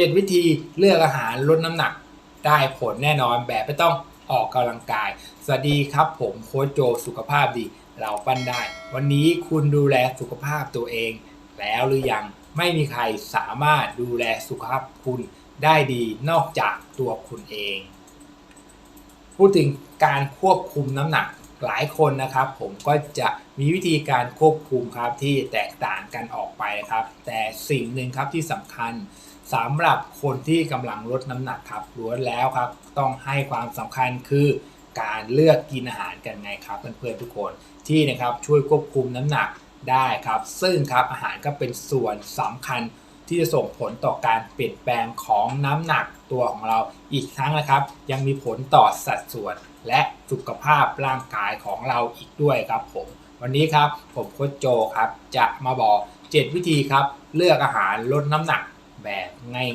7 วิธีเลือกอาหารลดน้ำหนักได้ผลแน่นอนแบบไม่ต้องออกกำลังกาย สวัสดีครับผมโค้ชโจสุขภาพดี เราปั้นได้ วันนี้คุณดูแลสุขภาพตัวเอง แล้วหรือยังไม่มีใครสามารถดูแลสุขภาพคุณได้ดีนอกจากตัวคุณเอง พูดถึงการควบคุมน้ำหนักหลายคนนะครับ ผมก็จะมีวิธีการควบคุมครับที่แตกต่างกันออกไปนะครับ แต่สิ่งหนึ่งครับที่สำคัญ สำหรับคนที่กำลังลดน้ำหนักครับล้วนแล้วครับ ต้องให้ความสำคัญคือการเลือกกินอาหารกันไงครับเพื่อนๆทุกคนที่นะครับช่วยควบคุมน้ำหนักได้ครับ ซึ่งครับอาหารก็เป็นส่วนสำคัญที่จะส่งผลต่อการเปลี่ยนแปลงของน้ำหนักตัวของเราอีกทั้งนะครับ ยังมีผลต่อสัดส่วนและสุขภาพร่างกายของเราอีกด้วยครับผม วันนี้ครับผมโค้ชโจครับจะมาบอก 7 วิธีครับ เลือกอาหารลดน้ำหนัก แบบ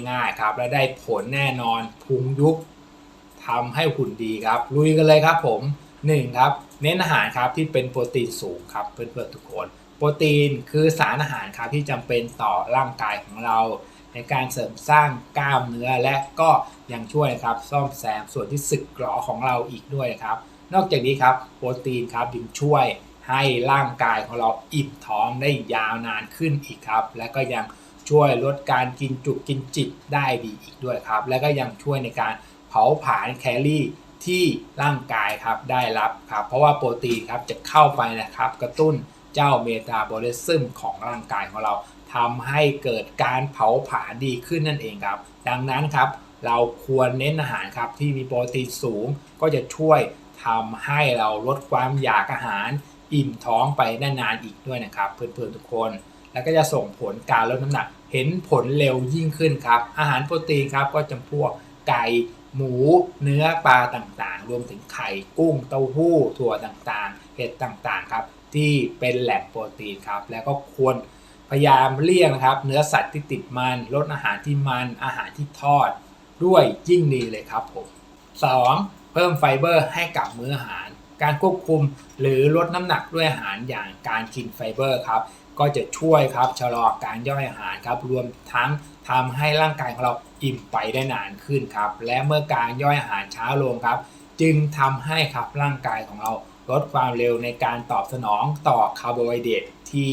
ง่ายๆครับ และได้ผลแน่นอนพุงยุบทำให้หุ่นดีครับ ลุยกันเลยครับผม 1. ครับ เน้นอาหารครับที่เป็นโปรตีนสูงครับเพื่อนๆทุกคน โปรตีนคือสารอาหารครับที่จำเป็นต่อร่างกายของเรา ในการเสริมสร้างกล้ามเนื้อและก็ยังช่วยนะครับซ่อมแซมส่วนที่สึกหรอของเราอีกด้วยครับ นอกจากนี้ครับโปรตีนครับยังช่วยให้ร่างกายของเราอิ่มท้องได้ยาวนานขึ้นอีกครับ และก็ยัง ช่วยลดการกินจุกกินจิตได้ดีอีกด้วยครับ และก็ยังช่วยในการเผาผลาญแคลอรี่ที่ร่างกายครับได้รับครับเพราะว่าโปรตีนครับจะเข้าไปนะครับ กระตุ้นเจ้าเมตาบอลิซึมของร่างกายของเราทำให้เกิดการเผาผลาญดีขึ้นนั่นเองครับ ดังนั้นครับเราควรเน้นอาหารครับที่มีโปรตีนสูงก็จะช่วยทำให้เราลดความอยากอาหาร อิ่มท้องไปได้นานอีกด้วยนะครับ เพื่อนๆทุกคน แล้วก็จะส่งผลการลดน้ำหนัก เห็นผลเร็วยิ่งขึ้นครับ อาหารโปรตีนครับก็จำพวกไก่หมูเนื้อปลาต่างๆ รวมถึงไข่กุ้งเต้าหู้ถั่วต่างๆ เห็ดต่างๆครับที่เป็นแหล่งโปรตีนครับ แล้วก็ควรพยายามเลี่ยงนะครับ เนื้อสัตว์ที่ติดมันลดอาหารที่มันอาหารที่ทอด ด้วยยิ่งดีเลยครับผม 2. เพิ่มไฟเบอร์ให้กับมื้ออาหาร การควบคุมหรือลดน้ำหนักด้วยอาหารอย่างการกินไฟเบอร์ครับ ก็จะช่วยครับชะลอการย่อยอาหารครับรวมทั้งทำให้ร่างกายของเราอิ่มไปได้นานขึ้นครับ และเมื่อการย่อยอาหารช้าลงครับ จึงทำให้ครับร่างกายของเราลดความเร็วในการตอบสนองต่อคาร์โบไฮเดรตที่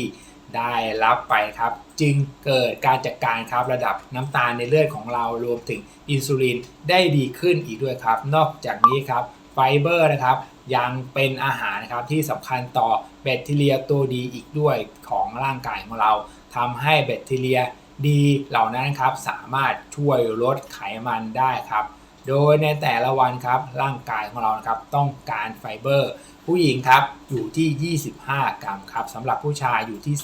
ได้รับไปครับ จึงเกิดการจัดการครับระดับน้ำตาลในเลือดของเรารวมถึงอินซูลินได้ดีขึ้นอีกด้วยครับ นอกจากนี้ครับไฟเบอร์นะครับยังเป็นอาหารนะครับที่สำคัญต่อแบคทีเรียตัวดีอีกด้วยของร่างกายของเราทำให้แบคทีเรียดีเหล่านั้นครับสามารถช่วยลดไขมันได้ครับ โดยในแต่ละวันครับร่างกายของเราครับต้องการไฟเบอร์ ผู้หญิงครับอยู่ที่ 25 กรัมครับสำหรับผู้ชายอยู่ที่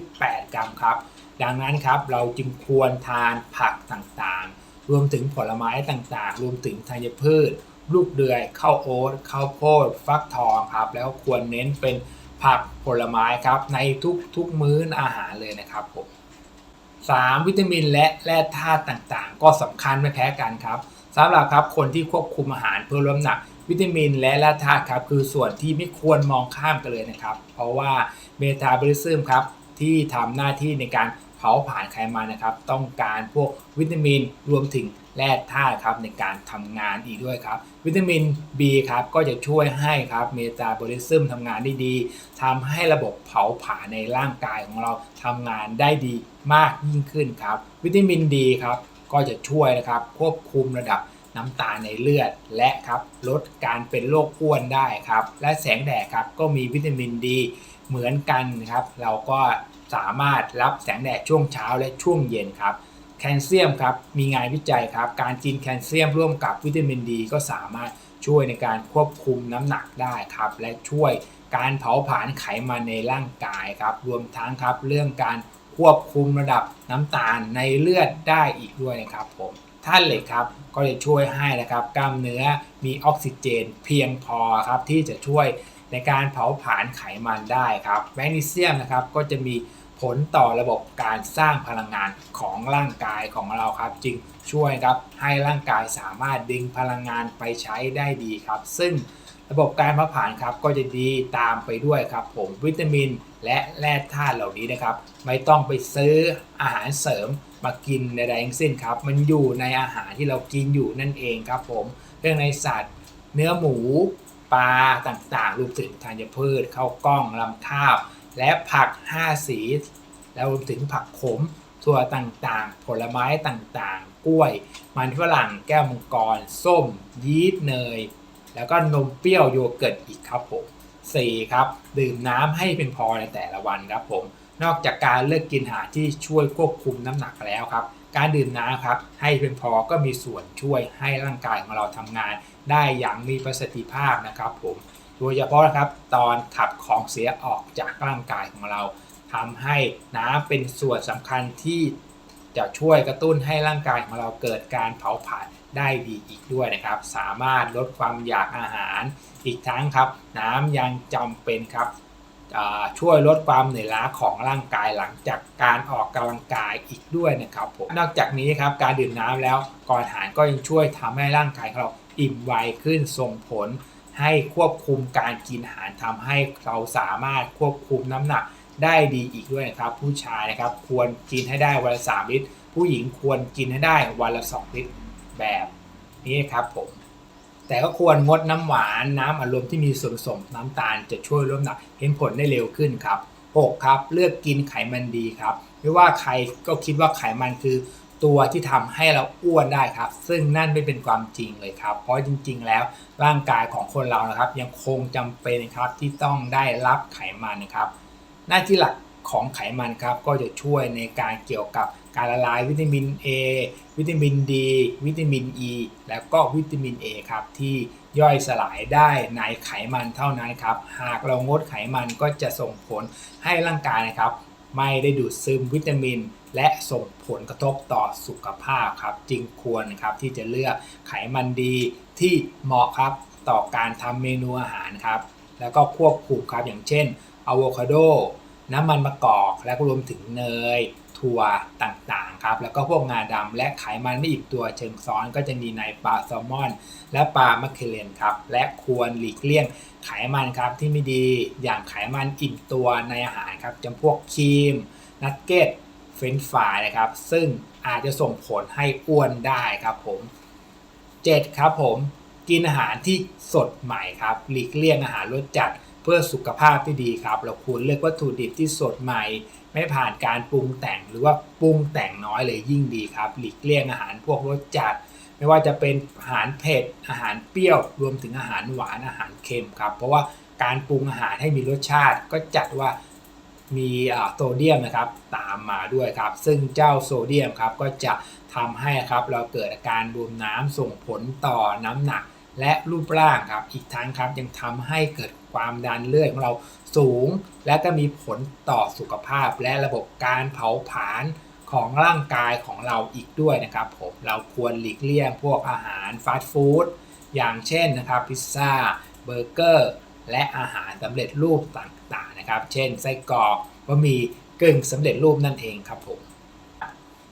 38 กรัมครับ ดังนั้นครับเราจึงควรทานผักต่างๆ รวมถึงผลไม้ต่างๆ รวมถึงธัญพืช ลูกเดือยข้าวโอ๊ตข้าวโพดฟักทองครับ แล้วควรเน้นเป็นผักผลไม้ครับ ในทุกๆมื้ออาหารเลยนะครับผม 3. วิตามินและแร่ธาตุต่างๆ ก็สำคัญไม่แพ้กันครับสำหรับครับคนที่ควบคุมอาหารเพื่อลดน้ำหนักวิตามินและแร่ธาตุครับคือส่วนที่ไม่ควรมองข้ามกันเลยนะครับ เพราะว่าเมตาบอลิซึมครับที่ทำหน้าที่ในการ ผาผลาญไขมันนะครับ ต้องการพวกวิตามินรวมถึงแร่ธาตุครับในการทำงานอีกด้วยครับ วิตามิน B ครับก็จะช่วยให้ครับเมตาบอลิซึมทำงานได้ดีทำให้ระบบเผาผลาญในร่างกายของเราทำงานได้ดีมากยิ่งขึ้นครับ วิตามินดีครับก็จะช่วยนะครับควบคุมระดับน้ำตาลในเลือดและครับลดการเป็นโรคอ้วนได้ครับ และแสงแดดครับก็มีวิตามินดีเหมือนกันครับ เราก็ สามารถรับแสงแดดช่วงเช้าและช่วงเย็นครับแคลเซียมครับมีงานวิจัยครับ การกินแคลเซียมร่วมกับวิตามินดี ก็สามารถช่วยในการควบคุมน้ำหนักได้ครับ และช่วยการเผาผลาญไขมันในร่างกายครับ รวมทั้งครับเรื่องการควบคุมระดับน้ำตาลในเลือดได้อีกด้วยนะครับผมธาตุเหล็กครับก็จะช่วยให้นะครับกล้ามเนื้อมีออกซิเจนเพียงพอครับที่จะช่วยในการเผาผลาญไขมันได้ครับแมกนีเซียมนะครับก็จะมี ผลต่อระบบการสร้างพลังงานของร่างกายของเราครับ จึงช่วยครับให้ร่างกายสามารถดึงพลังงานไปใช้ได้ดีครับ ซึ่งระบบการเผาผลาญครับก็จะดีตามไปด้วยครับผมวิตามินและแร่ธาตุเหล่านี้นะครับ ไม่ต้องไปซื้ออาหารเสริมมากินใดๆทั้งสิ้นครับ มันอยู่ในอาหารที่เรากินอยู่นั่นเองครับผมเรื่องในสัตว์ เนื้อหมู ปลาต่างๆรวมถึงธัญพืชข้าวกล้องลำข้าว และผัก 5 สีแล้วรวมถึงผักขมถั่วต่างๆ ผลไม้ต่างๆ กล้วย มันฝรั่งแก้วมังกร ส้ม ยีสต์เนย แล้วก็นมเปรี้ยวโยเกิร์ตอีกครับผม 4. ครับ ดื่มน้ำให้เป็นพอในแต่ละวันครับผม นอกจากการเลือกกินอาหารที่ช่วยควบคุมน้ำหนักแล้วครับ การดื่มน้ำครับ ให้เพียงพอก็มีส่วนช่วยให้ร่างกายของเราทำงาน ได้อย่างมีประสิทธิภาพนะครับผม โดยเฉพาะนะครับตอนขับของเสียออกจากร่างกายของเราทำให้น้ำเป็นส่วนสำคัญที่จะช่วยกระตุ้นให้ร่างกายของเราเกิดการเผาผลาญได้ดีอีกด้วยนะครับ สามารถลดความอยากอาหารอีกทั้งครับ น้ำยังจำเป็นครับช่วยลดความเหนื่อยล้าของร่างกายหลังจากการออกกำลังกายอีกด้วยนะครับผมนอกจากนี้ครับการดื่มน้ำแล้วก่อนอาหารก็ยังช่วยทำให้ร่างกายของเราอิ่มไวขึ้นส่งผล ให้ควบคุมการกินอาหารทำให้เราสามารถควบคุมน้ำหนักได้ดีอีกด้วยนะครับ ผู้ชายนะครับควรกินให้ได้วันละ3ลิตร ผู้หญิงควรกินให้ได้วันละ2ลิตรแบบนี้ครับผมแต่ก็ควรงดน้ำหวานน้ำอารมณ์ที่มีส่วนผสมน้ำตาลจะช่วยลดน้ำหนักเห็นผลได้เร็วขึ้นครับ 6. ครับ เลือกกินไขมันดีครับ ไม่ว่าใครก็คิดว่าไขมันคือ ตัวที่ทำให้เราอ้วนได้ครับ ซึ่งนั่นไม่เป็นความจริงเลยครับ เพราะจริง ๆ แล้วร่างกายของคนเรานะครับ ยังคงจำเป็นครับที่ต้องได้รับไขมันนะครับ หน้าที่หลักของไขมันครับก็จะช่วยในการเกี่ยวกับการละลายวิตามิน A วิตามิน D วิตามิน E แล้วก็วิตามิน A ครับที่ย่อยสลายได้ในไขมันเท่านั้นครับหากเรางดไขมันก็จะส่งผลให้ร่างกายนะครับ ไม่ได้ดูดซึมวิตามิน และส่งผลกระทบต่อสุขภาพครับจึงควรครับที่จะเลือกไขมันดีที่เหมาะครับต่อการทำเมนูอาหารครับ แล้วก็ควบคุมครับอย่างเช่นอะโวคาโดน้ำมันมะกอกและรวมถึงเนยถั่วต่างๆครับ แล้วก็พวกงาดำและไขมันไม่อีกตัวเชิงซ้อนก็จะมีในปลาแซลมอน และปลามะเคเรนครับ และควรหลีกเลี่ยงไขมันครับที่ไม่ดีอย่างไขมันอิ่มตัวในอาหารครับจำพวกครีมนักเก็ต เฟรนฟรายนะครับ ซึ่งอาจจะส่งผลให้อ้วนได้ครับผม 7. ครับผมกินอาหารที่สดใหม่ครับหลีกเลี่ยงอาหารรสจัดเพื่อสุขภาพที่ดีครับ เราควรเลือกวัตถุดิบที่สดใหม่ ไม่ผ่านการปรุงแต่งหรือว่าปรุงแต่งน้อยเลยยิ่งดีครับ หลีกเลี่ยงอาหารพวกรสจัด ไม่ว่าจะเป็นอาหารเผ็ดอาหารเปรี้ยว รวมถึงอาหารหวานอาหารเค็มครับ เพราะว่าการปรุงอาหารให้มีรสชาติก็จัดว่า มีโซเดียมนะครับตามมาด้วยครับ ซึ่งเจ้าโซเดียมครับก็จะทำให้ครับเราเกิดอาการบวมน้ำส่งผลต่อน้ำหนักและรูปร่างครับ อีกทั้งครับยังทำให้เกิดความดันเลือดของเราสูง และก็มีผลต่อสุขภาพและระบบการเผาผลาญของร่างกายของเราอีกด้วยนะครับผมเราควรหลีกเลี่ยงพวกอาหารฟาสต์ฟู้ดอย่างเช่นนะครับพิซซ่าเบอร์เกอร์และอาหารสำเร็จรูปต่างๆ นะครับ เช่นไส้กรอกบะหมี่กึ่งสำเร็จรูปนั่นเองครับผม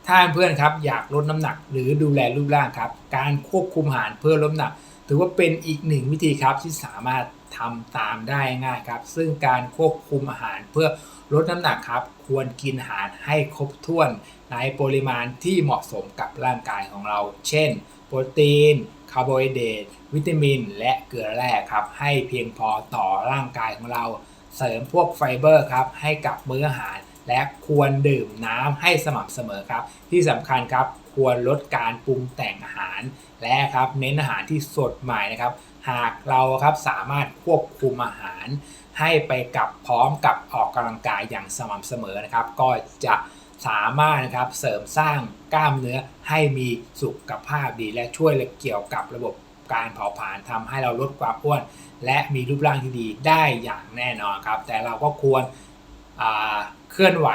ถ้าเพื่อนครับอยากลดน้ำหนักหรือดูแลรูปร่างครับ การควบคุมอาหารเพื่อลดน้ำหนัก ถือว่าเป็นอีกหนึ่งวิธีครับที่สามารถทำตามได้ง่ายครับ ซึ่งการควบคุมอาหารเพื่อลดน้ำหนักครับ ควรกินอาหารให้ครบถ้วนในปริมาณที่เหมาะสมกับร่างกายของเรา เช่น โปรตีนคาร์โบไฮเดรตวิตามิน และเกลือแร่ครับ ให้เพียงพอต่อร่างกายของเรา เสริมพวกไฟเบอร์ครับให้กับมื้ออาหาร และควรดื่มน้ำให้สม่ำเสมอครับ ที่สำคัญครับควรลดการปรุงแต่งอาหาร และครับเน้นอาหารที่สดใหม่นะครับ หากเราครับสามารถควบคุมอาหาร ให้ไปกับพร้อมกับออกกำลังกายอย่างสม่ำเสมอนะครับ ก็จะสามารถนะครับเสริมสร้างกล้ามเนื้อให้มีสุขภาพดีและช่วยเกี่ยวกับระบบ การเผาผลาญทำให้เราลดความอ้วน และมีรูปร่างที่ดีได้อย่างแน่นอนครับ แต่เราก็ควรเคลื่อนไหว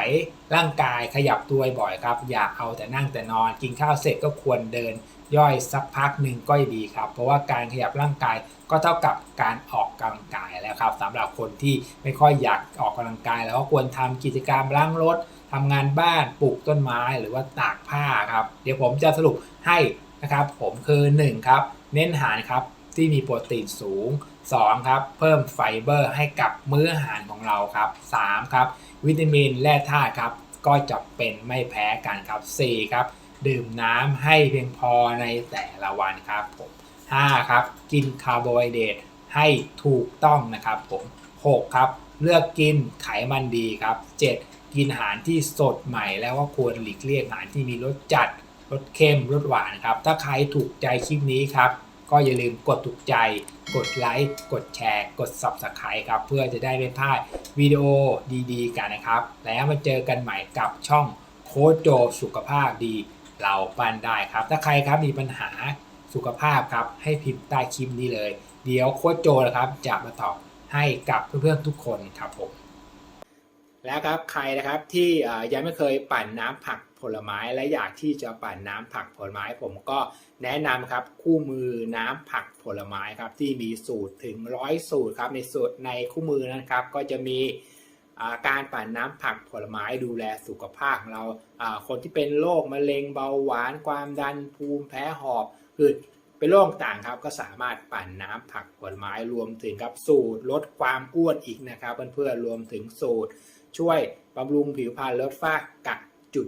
ร่างกายขยับตัวบ่อยครับ อย่าเอาแต่นั่งแต่นอน กินข้าวเสร็จก็ควรเดินย่อยสักพักหนึ่งก็ดีครับ เพราะว่าการขยับร่างกายก็เท่ากับการออกกำลังกายแล้วครับสำหรับคนที่ไม่ค่อยอยากออกกำลังกาย แล้วก็ควรทำกิจกรรมล้างรถทำงานบ้านปลูกต้นไม้หรือว่าตากผ้าครับ เดี๋ยวผมจะสรุปให้นะครับ ผมคือ1ครับ เน้นอาหารครับที่มีโปรตีนสูง 2 ครับเพิ่มไฟเบอร์ให้กับมื้ออาหารของเราครับ 3 ครับวิตามินแร่ธาตุครับก็จะเป็นไม่แพ้กันครับ 4 ครับดื่มน้ำให้เพียงพอในแต่ละวันครับผม5ครับกินคาร์โบไฮเดรตให้ถูกต้องนะครับผม6ครับเลือกกินไขมันดีครับ 7 กินอาหารที่สดใหม่แล้วก็ควรหลีกเลี่ยงอาหารที่มีรสจัด รสเค็มรสหวานครับ ถ้าใครถูกใจคลิปนี้ครับ ก็อย่าลืมกดถูกใจ กดไลค์กดแชร์ กด Subscribe ครับ เพื่อจะได้ไม่พลาดวิดีโอดีๆ กันนะครับ แล้วมาเจอกันใหม่กับช่องโค้ชโจสุขภาพดีเราปั้นได้ครับ ถ้าใครครับมีปัญหาสุขภาพครับ ให้พิมพ์ใต้คลิปนี้เลย เดี๋ยวโค้ชโจนะครับจะมาตอบให้กับเพื่อนๆทุกคนครับผมแล้วครับใครนะครับที่ยังไม่เคยปั่นน้ำผัก ผลไม้และอยากที่จะปั่นน้ำผักผลไม้ ผมก็แนะนำครับคู่มือน้ำผักผลไม้ครับที่มีสูตรถึงร้อยสูตรครับในสูตรในคู่มือนะครับ ก็จะมีาการปั่นน้ำผักผลไม้ดูแลสุขภาพของเราาคนที่เป็นโรคมะเร็งเบาหวาน ความดันภูมิแพ้หอบคือเป็นโรคต่างครับก็สามารถปั่นน้ำผักผลไม้รวมถึงครับสูตรลดความอ้วนอีกนะครับเพื่อนๆรวมถึงสูตร ช่วยบำรุงผิวพรรณลดฝ้ากระจุด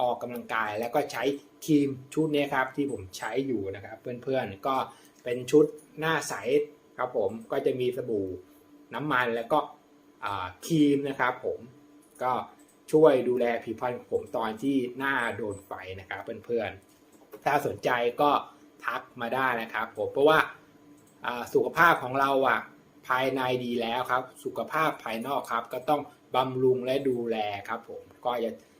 ออกกำลังกาย แล้วก็ใช้ครีมชุดนี้ครับที่ผมใช้อยู่นะครับ เพื่อนๆก็เป็นชุดหน้าใสครับผมก็จะมีสบู่น้ำมันแล้วก็ครีมนะครับผมก็ช่วยดูแลผิวพรรณของผมตอนที่หน้าโดนไฟนะครับเพื่อนๆ ถ้าสนใจก็ทักมาได้นะครับผมเพราะว่าอ่าสุขภาพของเราอะภายในดีแล้วครับ สุขภาพภายนอกครับ ก็ต้องบำรุงและดูแลครับผมก็จะ